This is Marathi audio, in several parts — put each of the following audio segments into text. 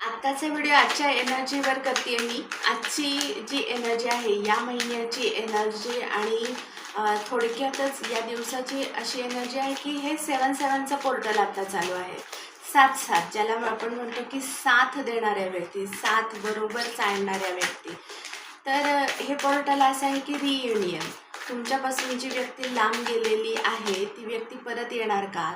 आत्ताचा व्हिडिओ आजच्या एनर्जीवर करते मी. आजची जी एनर्जी आहे या महिन्याची एनर्जी आणि थोडक्यातच या दिवसाची अशी एनर्जी आहे की हे सेवन सेवनचं पोर्टल आता चालू आहे. सात सात ज्याला आपण म्हणतो की साथ देणाऱ्या व्यक्ती साथ बरोबर चालणाऱ्या व्यक्ती. तर हे पोर्टल असं आहे की रियुनियन तुमच्यापासून जी व्यक्ती लांब गेलेली आहे ती व्यक्ती परत येणार का?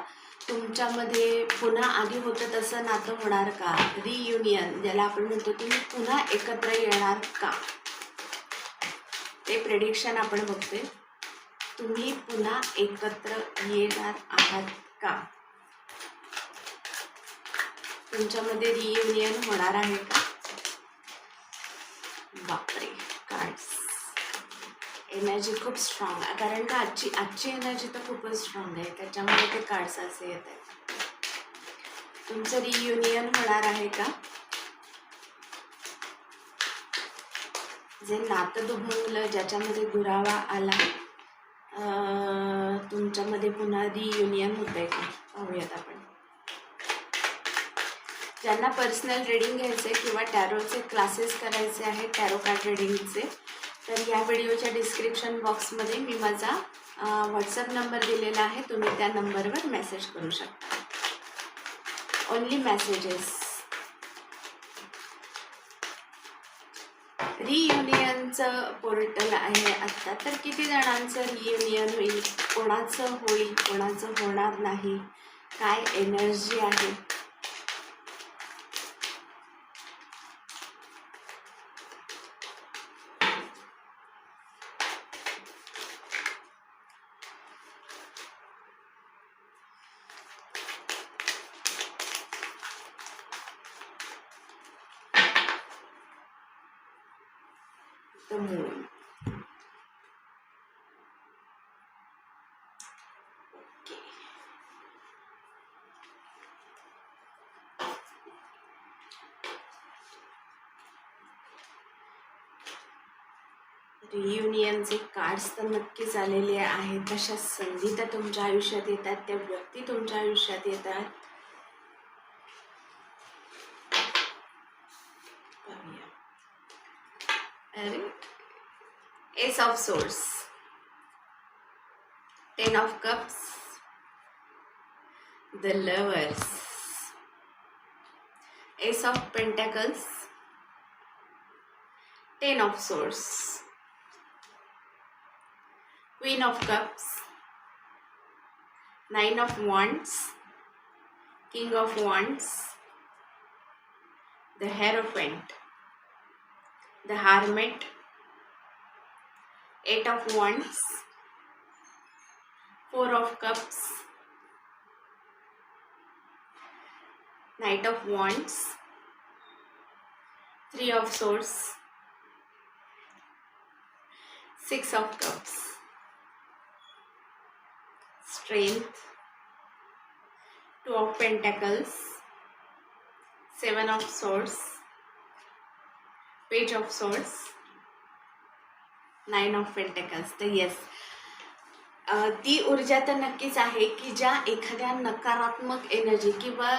तुमच्यामध्ये पुन्हा आधी होतं तसं नातं होणार का? रियुनियन ज्याला आपण म्हणतो तुम्ही पुन्हा एकत्र येणार का? ते प्रेडिक्शन आपण बघतोय. तुम्ही पुन्हा एकत्र येणार आहात का? तुमच्यामध्ये रियुनियन होणार आहे का? बापरे. एनर्जी खूप स्ट्रॉंग आहे. कारण का आजची आजची एनर्जी तर खूपच स्ट्रॉंग आहे. त्याच्यामुळे ते कार्ड्स असे येत आहेत. तुमचं रियुनियन होणार आहे का? जे नातं दुभंगलं ज्याच्यामध्ये दुरावा आला तुमच्यामध्ये पुन्हा रियुनियन होत आहे का? पाहूयात आपण. ज्यांना पर्सनल रीडिंग घ्यायचे किंवा टॅरोचे क्लासेस करायचे आहेत टॅरो कार्ड रीडिंगचे तर या व्हिडिओच्या डिस्क्रिप्शन बॉक्समध्ये मी माझा व्हॉट्सअप नंबर दिलेला आहे. तुम्ही त्या नंबरवर मेसेज करू शकता. ओनली मेसेजेस रियुनियनचं पोर्टल आहे आत्ता तर किती जणांचं रियुनियन होईल? कोणाचं होईल? कोणाचं होणार नाही? काय एनर्जी आहे? The moon. रियुनियनचे कार्ड्स तर नक्कीच आलेले आहेत. तशा संधी तर तुमच्या आयुष्यात येतात त्या व्यक्ती तुमच्या आयुष्यात येतात. ace of swords. Ten of cups. The lovers. Ace of pentacles. Ten of swords. Queen of cups. Nine of wands. King of wands. The hierophant. The hermit eight of wands four of cups knight of wands three of swords six of cups. Strength two of pentacles seven of swords page of swords nine of pentacles तर येस ती ऊर्जा तर नक्कीच आहे की ज्या एखाद्या नकारात्मक एनर्जी किंवा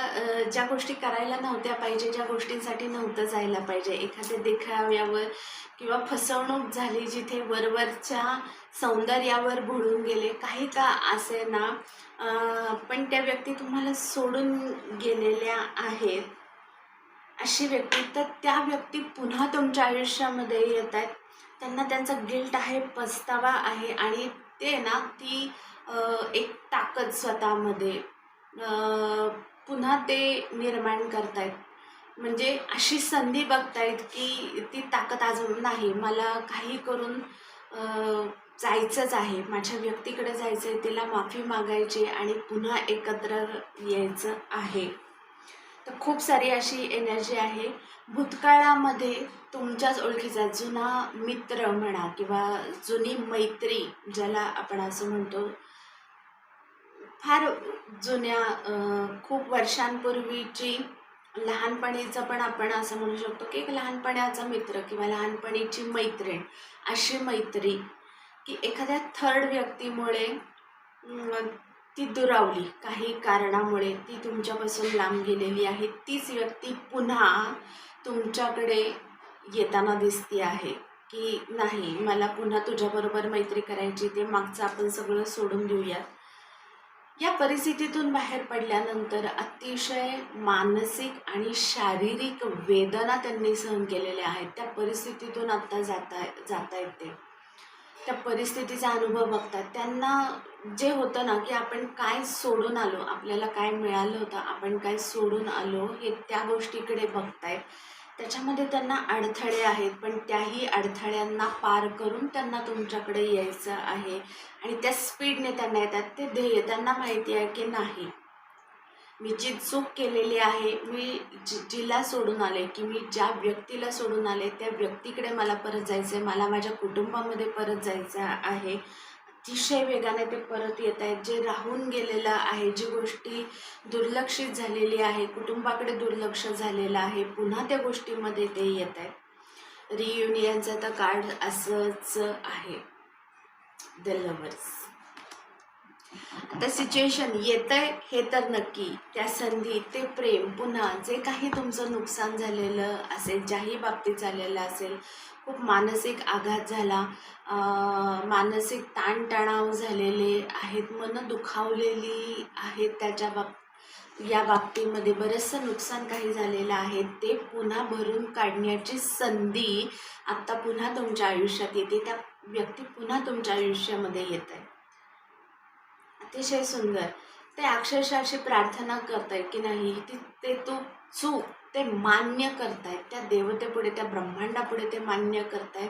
ज्या गोष्टी करायला नव्हत्या पाहिजे ज्या गोष्टींसाठी नव्हतं जायला पाहिजे. एखाद्या देखाव्यावर किंवा फसवणूक झाली जिथे वरवरच्या सौंदर्यावर भुळून गेले काही का असे ना पण त्या व्यक्ती तुम्हाला सोडून गेलेल्या आहेत. अशी व्यक्ती तर त्या व्यक्ती पुन्हा तुमच्या आयुष्यामध्ये येत आहेत. त्यांना त्यांचा गिल्ट आहे पस्तावा आहे आणि ते ना ती एक ताकद स्वतःमध्ये पुन्हा ते निर्माण करतायत. म्हणजे अशी संधी बघतायत की ती ताकद अजून नाही. मला काही करून जायचंच आहे. माझ्या व्यक्तीकडे जायचं आहे तिला माफी मागायची आणि पुन्हा एकत्र यायचं आहे. तर खूप सारी अशी एनर्जी आहे. भूतकाळामध्ये तुमच्याच ओळखीचा जुना मित्र म्हणा किंवा जुनी मैत्री ज्याला आपण असं म्हणतो फार जुन्या खूप वर्षांपूर्वीची लहानपणीचं पण आपण असं म्हणू शकतो की एक लहानपणाचा मित्र किंवा लहानपणीची मैत्रीण अशी मैत्री की एखाद्या थर्ड व्यक्तीमुळे ती दुरावली. काही कारणामुळे ती तुमच्यापासून लांब गेलेली आहे. तीच व्यक्ती पुन्हा तुमच्याकडे येताना दिसती आहे की नाही मला पुन्हा तुझ्याबरोबर मैत्री करायची ते मागचं आपण सगळं सोडून देऊयात या परिस्थितीतून बाहेर पडल्यानंतर अतिशय मानसिक आणि शारीरिक वेदना त्यांनी सहन केलेल्या आहेत. त्या परिस्थितीतून आत्ता जाता जाता येते. त्या परिस्थितीचा अनुभव बघतात. त्यांना जे होतं ना की आपण काय सोडून आलो आपल्याला काय मिळालं होतं आपण काय सोडून आलो हे त्या गोष्टीकडे बघतायत. त्याच्यामध्ये त्यांना अडथळे आहेत पण त्याही अडथळ्यांना पार करून त्यांना तुमच्याकडे यायचं आहे. आणि त्या स्पीडने त्यांना येतात ते ध्येय त्यांना माहिती आहे की नाही. मी जी चूक केलेली आहे मी जि जिला सोडून आले की मी ज्या व्यक्तीला सोडून आले त्या व्यक्तीकडे मला परत जायचं आहे मला माझ्या कुटुंबामध्ये परत जायचं आहे. अतिशय वेगाने ते परत येत आहेत. जे राहून गेलेलं आहे जी गोष्टी दुर्लक्षित झालेली आहे कुटुंबाकडे दुर्लक्ष झालेलं आहे पुन्हा त्या गोष्टीमध्ये ते येत आहेत. रियुनियनचं तर कार्ड असंच आहे. द लवर्स आता सिच्युएशन येतंय हे तर नक्की. त्या संधी ते प्रेम पुन्हा जे काही तुमचं नुकसान झालेलं असेल ज्याही बाबतीत झालेलं असेल खूप मानसिक आघात झाला. मानसिक ताणतणाव झालेले आहेत मन दुखावलेली आहेत त्याच्या बाब या बाबतीमध्ये. बरंचसं नुकसान काही झालेलं आहे ते पुन्हा भरून काढण्याची संधी आत्ता पुन्हा तुमच्या आयुष्यात येते. त्या व्यक्ती पुन्हा तुमच्या आयुष्यामध्ये येत आहे. अतिशय सुंदर. ते अक्षरशः अशी प्रार्थना करतायत की नाही ती ते तू चूक ते मान्य करतायत. त्या देवतेपुढे त्या ब्रह्मांडापुढे ते मान्य करतायत.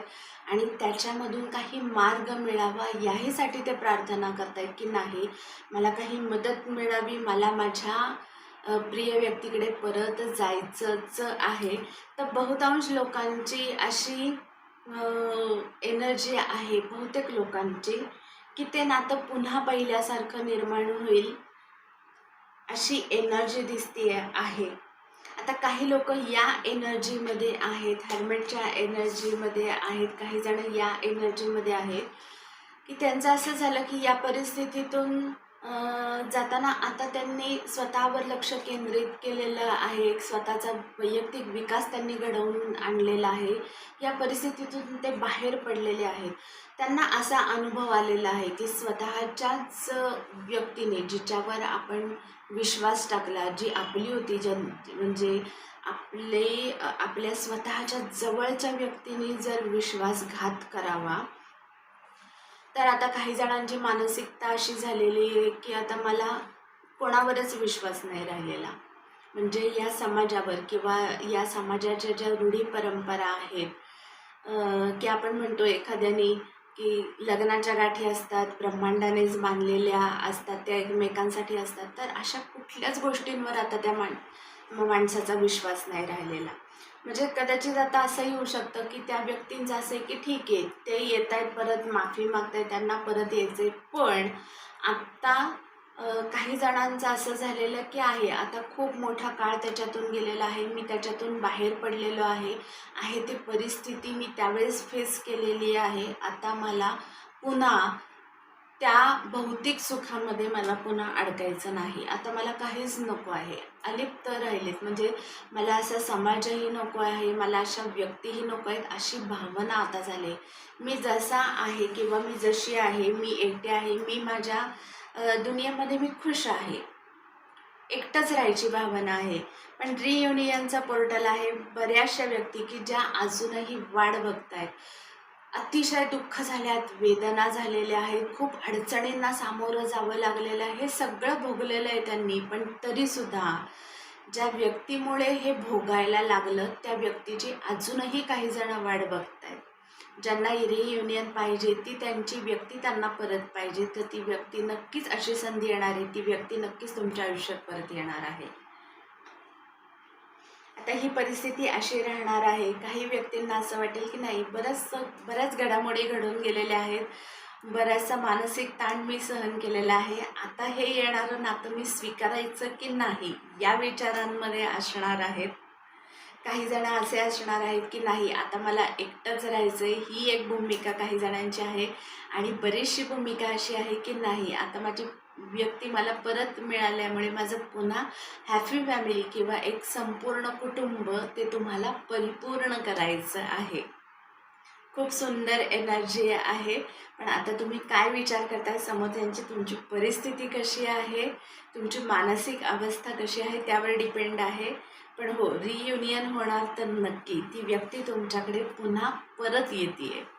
आणि त्याच्यामधून काही मार्ग मिळावा याहीसाठी ते प्रार्थना करतायत की नाही मला काही मदत मिळावी मला माझ्या प्रिय व्यक्तीकडे परत जायचंच आहे. तर बहुतांश लोकांची अशी एनर्जी आहे बहुतेक लोकांची. की ते नातं पुन्हा पहिल्यासारखं निर्माण होईल अशी एनर्जी दिसते आहे. आता काही लोक या एनर्जीमध्ये आहेत हॅल्मेटच्या एनर्जीमध्ये आहेत काही जण या एनर्जीमध्ये आहेत की त्यांचं असं झालं की या परिस्थितीतून जाताना आता त्यांनी स्वतःवर लक्ष केंद्रित केलेलं आहे. स्वतःचा वैयक्तिक विकास त्यांनी घडवून आणलेला आहे. या परिस्थितीतून ते बाहेर पडलेले आहेत. त्यांना असा अनुभव आलेला आहे की स्वतःच्याच व्यक्तीने जिच्यावर आपण विश्वास टाकला जी आपली होती जन म्हणजे आपले आपल्या स्वतःच्या जवळच्या व्यक्तीने जर विश्वासघात करावा तर आता काही जणांची मानसिकता अशी झालेली आहे की आता मला कोणावरच विश्वास नाही राहिलेला. म्हणजे या समाजावर किंवा या समाजाच्या ज्या रूढी परंपरा आहेत की आपण म्हणतो एखाद्याने की लग्नाच्या गाठी असतात ब्रह्मांडानेच बांधलेल्या असतात त्या एकमेकांसाठी असतात तर अशा कुठल्याच गोष्टींवर आता त्या माण माणसाचा विश्वास नाही राहिलेला. म्हणजे कदाचित आता असंही होऊ शकतं की त्या व्यक्तींचं असं आहे की ठीक आहे ते येत आहेत परत माफी मागत आहेत त्यांना परत यायचं पण आत्ता काही जणांचं असं झालेलं की आहे. आता खूप मोठा काळ त्याच्यातून गेलेला आहे. मी त्याच्यातून बाहेर पडलेलो आहे. आहे ती परिस्थिती मी त्यावेळेस फेस केलेली आहे. आता मला पुन्हा त्या भौतिक सुखामध्ये मला पुन्हा अडकायचं नाही. आता मला काहीच नको आहे. अलिप्त राहिलेत. म्हणजे मला असा समाजही नको आहे. मला अशा व्यक्तीही नको आहेत अशी भावना आता झाली मी जसा आहे किंवा मी जशी आहे मी एकटे आहे मी माझ्या दुनियेमध्ये मी खुश आहे. एकटंच राहायची भावना आहे. पण रियुनियनचा पोर्टल आहे बऱ्याचशा व्यक्ती की ज्या अजूनही वाढ बघतायत. अतिशय दुःख झाल्यात वेदना झालेल्या आहेत खूप अडचणींना सामोरं जावं लागलेलं आहे हे सगळं भोगलेलं आहे त्यांनी. पण तरीसुद्धा ज्या व्यक्तीमुळे हे भोगायला लागलं त्या व्यक्तीची अजूनही काही जण वाट आहेत ज्यांना रियुनियन पाहिजे ती त्यांची व्यक्ती त्यांना परत पाहिजे. तर ती व्यक्ती नक्कीच अशी संधी येणार आहे ती व्यक्ती नक्कीच तुमच्या आयुष्यात परत येणार आहे. आता ही परिस्थिती अशी राहणार आहे. काही व्यक्तींना असं वाटेल की नाही बऱ्याच बऱ्याच घडामोडी घडून गेलेल्या आहेत. बराचसा मानसिक ताण मी सहन केलेला आहे. आता हे येणारं नातं मी स्वीकारायचं की नाही या विचारांमध्ये असणार आहेत. काही जण असे असणार आहेत की नाही आता मला एकटंच राहायचं आहे ही एक भूमिका काही जणांची आहे. आणि बरीचशी भूमिका अशी आहे की नाही आता माझी व्यक्ती मला परत मिळाल्यामुळे माझं पुन्हा हॅपी फॅमिली किंवा एक संपूर्ण कुटुंब ते तुम्हाला परिपूर्ण करायचं आहे. खूप सुंदर एनर्जी आहे. पण आता तुम्ही काय विचार करताय? समोरच्यांची तुमची परिस्थिती कशी आहे? तुमची मानसिक अवस्था कशी आहे? त्यावर डिपेंड आहे. पण हो रियुनियन होणार तर नक्की ती व्यक्ती तुमच्याकडे पुन्हा परत येते